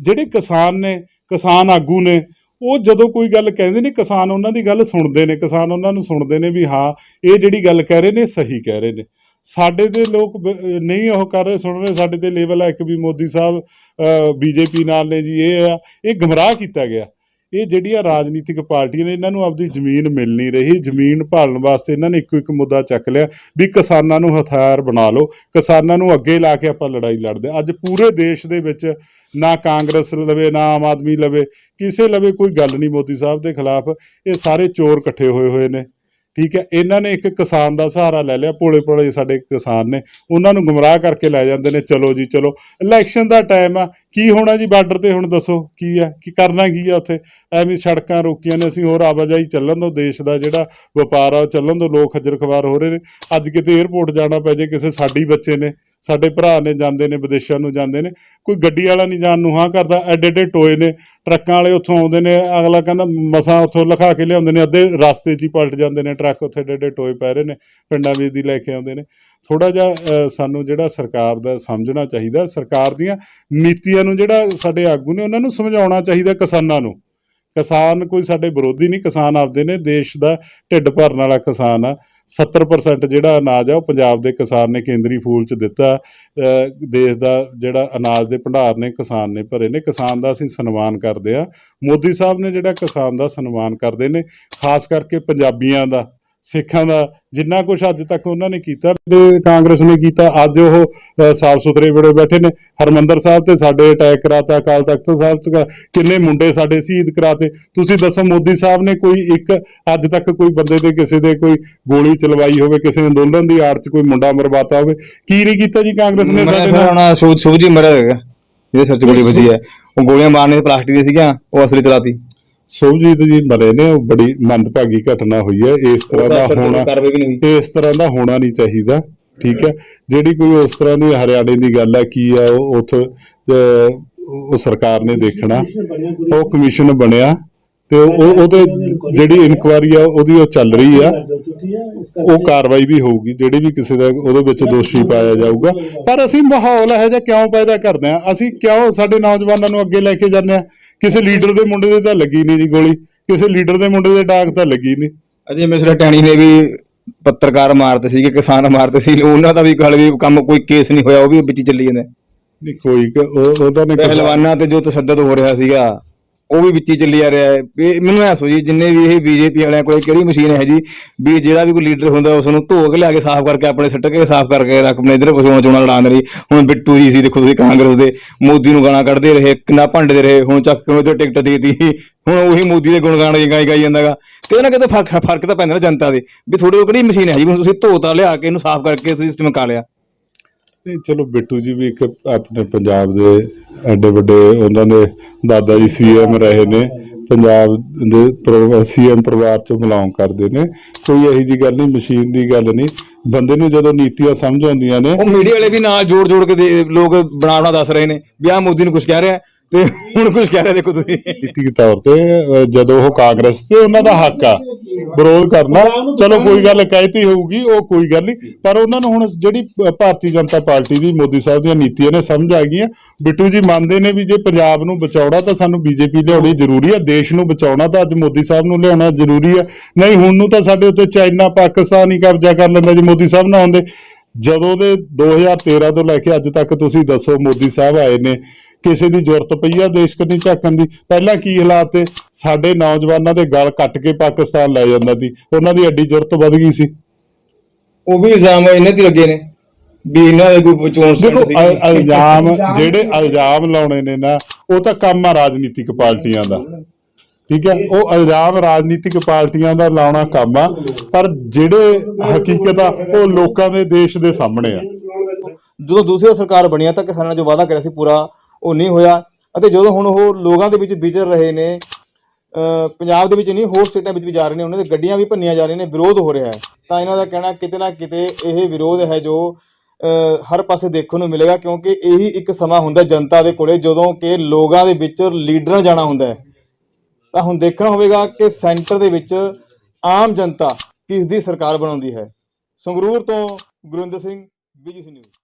Speaker 3: ਜਿਹੜੇ ਕਿਸਾਨ ਨੇ, ਕਿਸਾਨ ਆਗੂ ਨੇ, ਉਹ ਜਦੋਂ ਕੋਈ ਗੱਲ ਕਹਿੰਦੇ ਨੇ, ਕਿਸਾਨ ਉਹਨਾਂ ਦੀ ਗੱਲ ਸੁਣਦੇ ਨੇ, ਕਿਸਾਨ ਉਹਨਾਂ ਨੂੰ ਸੁਣਦੇ ਨੇ ਵੀ ਹਾਂ, ਇਹ ਜਿਹੜੀ ਗੱਲ ਕਹਿ ਰਹੇ ਨੇ ਸਹੀ ਕਹਿ ਰਹੇ ਨੇ। ਸਾਡੇ ਦੇ ਲੋਕ ਨਹੀਂ ਉਹ ਕਰ ਰਹੇ, ਸੁਣ ਰਹੇ, ਸਾਡੇ ਤੇ ਲੇਵਲ ਆ ਇੱਕ ਵੀ ਮੋਦੀ ਸਾਹਿਬ ਬੀਜੇਪੀ ਨਾਲ ਨੇ ਜੀ, ਇਹ ਆ, ਇਹ ਗਮਰਾਹ ਕੀਤਾ ਗਿਆ। ਇਹ ਜਿਹੜੀਆਂ ਰਾਜਨੀਤਿਕ ਪਾਰਟੀਆਂ ਨੇ, ਇਹਨਾਂ ਨੂੰ ਆਪਦੀ ਜ਼ਮੀਨ ਮਿਲ ਨਹੀਂ ਰਹੀ, ਜ਼ਮੀਨ ਭਾਲਣ ਵਾਸਤੇ ਇਹਨਾਂ ਨੇ ਇੱਕੋ ਇੱਕ ਮੁੱਦਾ ਚੱਕ ਲਿਆ ਵੀ ਕਿਸਾਨਾਂ ਨੂੰ ਹਥਿਆਰ ਬਣਾ ਲਓ, ਕਿਸਾਨਾਂ ਨੂੰ ਅੱਗੇ ਲਾ ਕੇ ਆਪਾਂ ਲੜਾਈ ਲੜਦੇ ਅੱਜ ਪੂਰੇ ਦੇਸ਼ ਦੇ ਵਿੱਚ ਨਾ ਕਾਂਗਰਸ ਲਵੇ, ਨਾ ਆਮ ਆਦਮੀ ਲਵੇ, ਕਿਸੇ ਲਵੇ ਕੋਈ ਗੱਲ ਨਹੀਂ ਮੋਦੀ ਸਾਹਿਬ ਦੇ ਖਿਲਾਫ। ਇਹ ਸਾਰੇ ਚੋਰ ਇਕੱਠੇ ਹੋਏ ਹੋਏ ਨੇ। ਠੀਕ ਹੈ, ਇਹਨਾਂ ਨੇ ਇੱਕ ਕਿਸਾਨ ਦਾ ਸਹਾਰਾ ਲੈ ਲਿਆ, ਭੋਲੇ ਭੋਲੇ ਸਾਡੇ ਕਿਸਾਨ ਨੇ, ਉਹਨਾਂ ਨੂੰ ਗੁੰਮਰਾਹ ਕਰਕੇ ਲੈ ਜਾਂਦੇ ਨੇ, ਚਲੋ ਜੀ, ਚਲੋ। ਇਲੈਕਸ਼ਨ ਦਾ ਟਾਈਮ ਆ, ਕੀ ਹੋਣਾ ਜੀ ਬਾਰਡਰ ਤੇ ਹੁਣ ਦੱਸੋ, ਕੀ ਆ ਕੀ ਕਰਨਾ ਕੀ ਆ ਉੱਥੇ? ਐਵੇਂ ਸੜਕਾਂ ਰੋਕੀਆਂ ਨੇ, ਅਸੀਂ ਹੋਰ ਆਵਾਜਾਈ ਚੱਲਣ ਦੋ, ਦੇਸ਼ ਦਾ ਜਿਹੜਾ ਵਪਾਰ ਆ, ਉਹ ਚੱਲਣ ਦੋ, ਲੋਕ ਖੱਜਰ ਖਵਾਰ ਹੋ ਰਹੇ ਨੇ। ਅੱਜ ਕਿਤੇ 에ਅਰਪੋਰਟ ਜਾਣਾ ਪੈ ਜੇ, ਕਿਸੇ ਸਾਡੀ ਬੱਚੇ ਨੇ ਸਾਡੇ ਭਰਾ ਨੇ ਜਾਂਦੇ ਨੇ, ਵਿਦੇਸ਼ਾਂ ਨੂੰ ਜਾਂਦੇ ਨੇ। ਕੋਈ ਗੱਡੀ ਵਾਲਾ ਨਹੀਂ ਜਾਣ ਨੂੰ ਹਾਂ ਕਰਦਾ, ਐਡੇ ਐਡੇ ਟੋਏ ਨੇ, ਟਰੱਕਾਂ ਵਾਲੇ ਉੱਥੋਂ ਆਉਂਦੇ ਨੇ, ਅਗਲਾ ਕਹਿੰਦਾ ਮਸਾਂ ਉੱਥੋਂ ਲਿਖਾ ਕੇ ਲਿਆਉਂਦੇ ਨੇ, ਅੱਧੇ ਰਸਤੇ 'ਚ ਹੀ ਪਲਟ ਜਾਂਦੇ ਨੇ, ਟਰੱਕ ਉੱਥੇ ਐਡੇ ਐਡੇ ਟੋਏ ਪੈ ਰਹੇ ਨੇ, ਪਿੰਡਾਂ ਵਿੱਚ ਦੀ ਲੈ ਕੇ ਆਉਂਦੇ ਨੇ। ਥੋੜਾ ਜਿਹਾ ਸਾਨੂੰ ਜਿਹੜਾ ਸਰਕਾਰ ਦਾ ਸਮਝਣਾ ਚਾਹੀਦਾ, ਸਰਕਾਰ ਦੀਆਂ ਨੀਤੀਆਂ ਨੂੰ ਜਿਹੜਾ ਸਾਡੇ ਆਗੂ ਨੇ, ਉਹਨਾਂ ਨੂੰ ਸਮਝਾਉਣਾ ਚਾਹੀਦਾ ਕਿਸਾਨਾਂ ਨੂੰ। ਕਿਸਾਨ ਕੋਈ ਸਾਡੇ ਵਿਰੋਧੀ ਨਹੀਂ, ਕਿਸਾਨ ਆਪਦੇ ਨੇ, ਦੇਸ਼ ਦਾ ਢਿੱਡ ਭਰਨ ਵਾਲਾ ਕਿਸਾਨ ਆ। 70% ਜਿਹੜਾ ਅਨਾਜ ਆ, ਉਹ ਪੰਜਾਬ ਦੇ ਕਿਸਾਨ ਨੇ ਕੇਂਦਰੀ ਫੂਲ ਚ ਦਿੱਤਾ। ਦੇਸ਼ ਦਾ ਜਿਹੜਾ ਅਨਾਜ ਦੇ ਭੰਡਾਰ ਨੇ, ਕਿਸਾਨ ਨੇ ਭਰੇ ਨੇ। ਕਿਸਾਨ ਦਾ ਅਸੀਂ ਸਨਮਾਨ ਕਰਦੇ ਆ ਮੋਦੀ ਸਾਹਿਬ ਨੇ ਜਿਹੜਾ ਕਿਸਾਨ ਦਾ ਸਨਮਾਨ ਕਰਦੇ ਨੇ, ਖਾਸ ਕਰਕੇ ਪੰਜਾਬੀਆਂ ਦਾ। ਸਿੱਖਾਂ ਦਾ ਜਿੰਨਾ ਕੁਝ ਅੱਜ ਤੱਕ ਉਹਨਾਂ ਨੇ ਕੀਤਾ ਤੇ ਕਾਂਗਰਸ ਨੇ ਕੀਤਾ ਅੱਜ ਉਹ ਸਾਫ਼ ਸੁਥਰੇ ਬੜੇ ਬੈਠੇ ਨੇ। ਹਰਮੰਦਰ ਸਾਹਿਬ ਤੇ ਸਾਡੇ ਅਟੈਕ ਕਰਾਤਾ ਅਕਾਲ ਤਖਤ ਸਾਹਿਬ ਕਿੰਨੇ ਮੁੰਡੇ ਸਾਡੇ ਸ਼ਹੀਦ ਕਰਾਤੇ। ਤੁਸੀਂ ਦੱਸੋ ਮੋਦੀ ਸਾਹਿਬ ਨੇ ਕੋਈ ਇੱਕ ਅੱਜ ਤੱਕ ਕੋਈ ਬੰਦੇ ਤੇ ਕਿਸੇ ਦੇ ਕੋਈ ਗੋਲੀ ਚਲਵਾਈ ਹੋਵੇ ਕਿਸੇ ਅੰਦੋਲਨ ਦੀ ਆੜ 'ਚ ਕੋਈ ਮੁੰਡਾ ਮਰਵਾਤਾ ਹੋਵੇ? ਕੀ ਨਹੀਂ ਕੀਤਾ ਜੀ ਕਾਂਗਰਸ ਨੇ ਸਾਡੇ ਨਾਲ?
Speaker 2: ਸ਼ੁਭ ਜੀ ਮਰਿਆ ਹੈਗਾ। ਜਿਹਦੇ ਸਿਰ 'ਚ ਗੋਲੀ ਵੱਜੀ ਹੈ। ਉਹ ਗੋਲੀਆਂ ਮਾਰਨੇ ਪਲਾਸਟਿਕ ਦੀਆਂ ਸੀਗੀਆਂ ਉਹ ਅਸਲੀ ਚਲਾਤੀ।
Speaker 3: ਸੁਭਜੀਤ ਜੀ ਮਰੇ ਨੇ ਉਹ ਬੜੀ ਮੰਦਭਾਗੀ ਘਟਨਾ ਹੋਈ ਹੈ। ਇਸ ਤਰ੍ਹਾਂ ਦਾ ਹੋਣਾ ਇਸ ਤਰ੍ਹਾਂ ਦਾ ਹੋਣਾ ਨਹੀਂ ਚਾਹੀਦਾ ਠੀਕ ਹੈ? ਜਿਹੜੀ ਕੋਈ ਉਸ ਤਰ੍ਹਾਂ ਦੀ ਹਰਿਆਣੇ ਦੀ ਗੱਲ ਹੈ ਕੀ ਆ ਉਹ ਉੱਥੇ ਉਹ ਸਰਕਾਰ ਨੇ ਦੇਖਣਾ। ਉਹ ਕਮਿਸ਼ਨ ਬਣਿਆ। ਤੇ ਉਹ ਉਹਦੇ ਜਿਹੜੀ ਇਨਕੁਆਰੀ ਆ ਉਹਦੀ ਉਹ ਚੱਲ ਰਹੀ ਆ। ਉਹ ਕਾਰਵਾਈ ਵੀ ਹੋਊਗੀ ਜਿਹੜੀ ਵੀ ਕਿਸੇ ਦਾ ਉਹਦੇ ਵਿੱਚ ਦੋਸ਼ੀ ਪਾਇਆ ਜਾਊਗਾ। ਪਰ ਅਸੀਂ ਮਾਹੌਲ ਇਹੋ ਜਿਹਾ ਕਿਉਂ ਪੈਦਾ ਕਰਦੇ ਆ ਅਸੀਂ ਕਿਉਂ ਸਾਡੇ ਨੌਜਵਾਨਾਂ ਨੂੰ ਅੱਗੇ ਲੈ ਕੇ ਜਾਂਦੇ ਆ ਕਿਸੇ ਲੀਡਰ ਦੇ ਮੁੰਡੇ ਦੇ ਤਾਂ ਲੱਗੀ ਨਹੀਂ ਜੀ ਗੋਲੀ ਕਿਸੇ ਲੀਡਰ ਦੇ ਮੁੰਡੇ ਦੇ ਡਾਕ ਤਾਂ ਲੱਗੀ ਨਹੀਂ।
Speaker 2: ਅਜੇ ਮਿਸਰਾ ਟੈਣੀ ਨੇ ਵੀ ਪੱਤਰਕਾਰ ਮਾਰਦੇ ਸੀਗੇ ਕਿਸਾਨ ਮਾਰਦੇ ਸੀ ਉਹਨਾਂ ਦਾ ਵੀ ਗੱਲ ਵੀ ਕੰਮ ਕੋਈ ਕੇਸ ਨਹੀਂ ਹੋਇਆ ਉਹ ਵੀ ਵਿੱਚ ਚੱਲੀ ਜਾਂਦਾ।
Speaker 3: ਨਹੀਂ ਕੋਈ ਕ- ਉਹ ਉਹਦਾ ਨੇ
Speaker 2: ਪਹਿਲਵਾਨਾਂ ਤੇ ਜੋ ਤਸ਼ੱਦਦ ਹੋ ਰਿਹਾ ਸੀਗਾ ਉਹ ਵੀ ਵਿੱਚ ਹੀ ਚੱਲੀ ਜਾ ਰਿਹਾ ਹੈ। ਵੀ ਮੈਨੂੰ ਐ ਸੋ ਜੀ ਜਿੰਨੇ ਵੀ ਇਹ ਬੀਜੇਪੀ ਵਾਲਿਆਂ ਕੋਲੇ ਕਿਹੜੀ ਮਸ਼ੀਨ ਹੈ ਜੀ, ਵੀ ਜਿਹੜਾ ਵੀ ਕੋਈ ਲੀਡਰ ਹੁੰਦਾ, ਉਸ ਨੂੰ ਧੋ ਕੇ ਲਿਆ ਕੇ ਸਾਫ਼ ਕਰਕੇ, ਆਪਣੇ ਸਿੱਟ ਕੇ ਸਾਫ਼ ਕਰਕੇ ਰੱਖ, ਆਪਣੇ ਇਧਰ ਪਸ਼ੂਆਂ ਚੋਣਾਂ ਲੜਾਉਂਦੇ ਰਹੀ ਹੁਣ ਬਿੱਟੂ ਜੀ ਸੀ, ਦੇਖੋ ਤੁਸੀਂ ਕਾਂਗਰਸ ਦੇ, ਮੋਦੀ ਨੂੰ ਗਾਣਾ ਕੱਢਦੇ ਰਹੇ, ਕਿੰਨਾ ਭੰਡਦੇ ਰਹੇ, ਹੁਣ ਚੱਕ ਕੇ ਉਹਦੇ ਟਿਕਟ ਦੇਤੀ ਹੁਣ ਉਹੀ ਮੋਦੀ ਦੇ ਗੁਣ ਗਾਣ ਗਾਈ ਗਾਈ ਜਾਂਦਾਗਾ। ਕਿਤੇ ਨਾ ਕਿਤੇ ਫ਼ਰਕ ਫ਼ਰਕ ਤਾਂ ਪੈਂਦਾ ਨਾ ਜਨਤਾ ਦੇ, ਵੀ ਤੁਹਾਡੇ ਕੋਲ ਕਿਹੜੀ ਮਸ਼ੀਨ ਹੈ ਜੀ? ਹੁਣ ਤੁਸੀਂ ਧੋਤਾ ਲਿਆ ਕੇ ਇਹਨੂੰ ਸਾਫ਼ ਕਰਕੇ ਤੁਸੀਂ ਸਿਸਟਮ ਕਾ ਲਿਆ।
Speaker 3: ਨਹੀਂ, ਚਲੋ ਬਿੱਟੂ ਜੀ ਵੀ ਇੱਕ ਆਪਣੇ ਪੰਜਾਬ ਦੇ ਐਡੇ ਵੱਡੇ ਉਹਨਾਂ ਦੇ ਦਾਦਾ ਜੀ ਸੀਐਮ ਰਹੇ ਨੇ, ਪੰਜਾਬ ਦੇ ਸੀਐਮ ਪਰਿਵਾਰ ਚੋਂ ਬਿਲੋਂਗ ਕਰਦੇ ਨੇ, ਕੋਈ ਇਹੋ ਜੀ ਗੱਲ ਨਹੀਂ, ਮਸ਼ੀਨ ਦੀ ਗੱਲ ਨਹੀਂ, ਬੰਦੇ ਨੂੰ ਜਦੋਂ ਨੀਤੀਆਂ ਸਮਝ ਆਉਂਦੀਆਂ ਨੇ
Speaker 2: ਉਹ ਮੀਡੀਆ ਵਾਲੇ ਵੀ ਨਾਲ ਜੋੜ ਜੋੜ ਕੇ ਦੇ- ਲੋਕ ਬਣਾਉਣਾ ਦੱਸ ਰਹੇ ਨੇ, ਵੀ ਆਹ ਮੋਦੀ ਨੂੰ ਕੁਝ ਕਹਿ ਰਿਹਾ ਤੇ ਹੁਣ ਕੁਝ ਕਹਿ ਰਿਹਾ ਦੇਖੋ ਤੁਸੀਂ।
Speaker 3: ਨੀਤਿਕ ਤੌਰ ਤੇ ਅਹ, ਜਦੋਂ ਉਹ ਕਾਂਗਰਸ ਤੇ ਉਹਨਾਂ ਦਾ ਹੱਕ ਆ ਵਿਰੋਧ ਕਰਨਾ ਚਲੋ ਕੋਈ ਗੱਲ ਕਹਿਤੀ ਹੋਊਗੀ ਉਹ ਕੋਈ ਗੱਲ ਨਹੀਂ। ਪਰ ਉਹਨਾਂ ਨੂੰ ਹੁਣ ਜਿਹੜੀ ਭ- ਭਾਰਤੀ ਜਨਤਾ ਪਾਰਟੀ ਦੀ ਮੋਦੀ ਸਾਹਿਬ ਦੀਆਂ ਨੀਤੀਆਂ ਨੇ ਸਮਝ ਆ ਗਈਆਂ। ਬਿੱਟੂ ਜੀ ਮੰਨਦੇ ਨੇ ਵੀ ਜੇ ਪੰਜਾਬ ਨੂੰ ਬਚਾਉਣਾ ਤਾਂ ਸਾਨੂੰ ਬੀਜੇਪੀ ਲਿਆਉਣੀ ਜ਼ਰੂਰੀ ਆ ਦੇਸ਼ ਨੂੰ ਬਚਾਉਣਾ ਤਾਂ ਅੱਜ ਮੋਦੀ ਸਾਹਿਬ ਨੂੰ ਲਿਆਉਣਾ ਜ਼ਰੂਰੀ ਆ। ਨਹੀਂ ਹੁਣ ਨੂੰ ਤਾਂ ਸਾਡੇ ਉੱਤੇ ਚਾਈਨਾ ਪਾਕਿਸਤਾਨ ਹੀ ਕਬਜ਼ਾ ਕਰ ਲੈਂਦਾ ਜੇ ਮੋਦੀ ਸਾਹਿਬ ਨਾ ਆਉਂਦੇ। ਜਦੋਂ ਦੇ 2013 ਤੋਂ ਲੈ ਕੇ ਅੱਜ ਤੱਕ ਤੁਸੀਂ ਦੱਸੋ ਮੋਦੀ ਸਾਹਿਬ ਆਏ ਨੇ ਕਿਸੇ ਦੀ ਜ਼ਰੂਰਤ ਪਈ ਆ ਦੇਸ਼ ਕੰਨੀ ਝਾਕਣ ਦੀ। ਪਹਿਲਾਂ ਕੀ ਹਾਲਾਤ ਤੇ? ਸਾਡੇ ਨੌਜਵਾਨਾਂ ਦੇ ਗਲ ਕੱਟ ਕੇ ਪਾਕਿਸਤਾਨ ਲੈ ਜਾਂਦਾ ਸੀ। ਉਹਨਾਂ ਦੀ ਐਡੀ ਜ਼ਰੂਰਤ ਵੱਧ ਗਈ ਸੀ।
Speaker 2: ਉਹ ਵੀ ਇਲਜ਼ਾਮ ਇਹਨਾਂ ਤੇ ਲੱਗੇ ਨੇ। ਵੀ ਇਹਨਾਂ ਦੇ ਕੋਈ ਚੋਣ
Speaker 3: ਦੇਖੋ ਇਲ- ਇਲਜ਼ਾਮ ਜਿਹੜੇ ਇਲਜ਼ਾਮ ਲਾਉਣੇ ਨੇ ਨਾ ਉਹ ਤਾਂ ਕੰਮ ਆ ਰਾਜਨੀਤਿਕ ਪਾਰਟੀਆਂ ਦਾ। ਠੀਕ ਹੈ? ਉਹ ਇਲਜ਼ਾਮ ਰਾਜਨੀਤਿਕ ਪਾਰਟੀਆਂ ਦਾ ਲਾਉਣਾ ਕੰਮ ਆ ਪਰ ਜਿਹੜੇ ਹਕੀਕਤ ਆ ਉਹ ਲੋਕਾਂ ਦੇ ਦੇਸ਼ ਦੇ ਸਾਹਮਣੇ ਆ।
Speaker 2: ਜਦੋਂ ਦੂਸਰੀ ਸਰਕਾਰ ਬਣੀਆ ਤਾਂ ਕਿਸਾਨਾਂ ਨਾਲ ਜੋ ਵਾਅਦਾ ਕਰਿਆ ਸੀ ਪੂਰਾ ਉਹ ਨਹੀਂ ਹੋਇਆ। ਅਤੇ ਜਦੋਂ ਹੁਣ ਉਹ ਲੋਕਾਂ ਦੇ ਵਿੱਚ ਵਿਚਰ ਰਹੇ ਨੇ ਪੰਜਾਬ ਦੇ ਵਿੱਚ ਨਹੀਂ, ਹੋਰ ਸਟੇਟਾਂ ਵਿੱਚ ਵੀ ਜਾ ਰਹੇ ਨੇ, ਉਹਨਾਂ ਦੇ ਗੱਡੀਆਂ ਵੀ ਭੰਨੀਆਂ ਜਾ ਰਹੀਆਂ ਨੇ, ਵਿਰੋਧ ਹੋ ਰਿਹਾ ਹੈ। ਤਾਂ ਇਹਨਾਂ ਦਾ ਕਹਿਣਾ ਕਿਤੇ ਨਾ ਕਿਤੇ ਇਹ ਵਿਰੋਧ ਹੈ ਜੋ ਹਰ ਪਾਸੇ ਦੇਖਣ ਨੂੰ ਮਿਲੇਗਾ, ਕਿਉਂਕਿ ਇਹੀ ਇੱਕ ਸਮਾਂ ਹੁੰਦਾ ਜਨਤਾ ਦੇ ਕੋਲੇ, ਜਦੋਂ ਕਿ ਲੋਕਾਂ ਦੇ ਵਿੱਚ ਲੀਡਰਾਂ ਜਾਣਾ ਹੁੰਦਾ ਹੈ। ਤਾਂ ਹੁਣ ਦੇਖਣਾ ਹੋਵੇਗਾ ਕਿ ਸੈਂਟਰ ਦੇ ਵਿੱਚ ਆਮ ਜਨਤਾ ਕਿਸ ਦੀ ਸਰਕਾਰ ਬਣਾਉਂਦੀ ਹੈ। ਸੰਗਰੂਰ ਤੋਂ ਗੁਰਿੰਦਰ ਸਿੰਘ ਬੀਜੀਸੀ ਨਿਊਜ਼।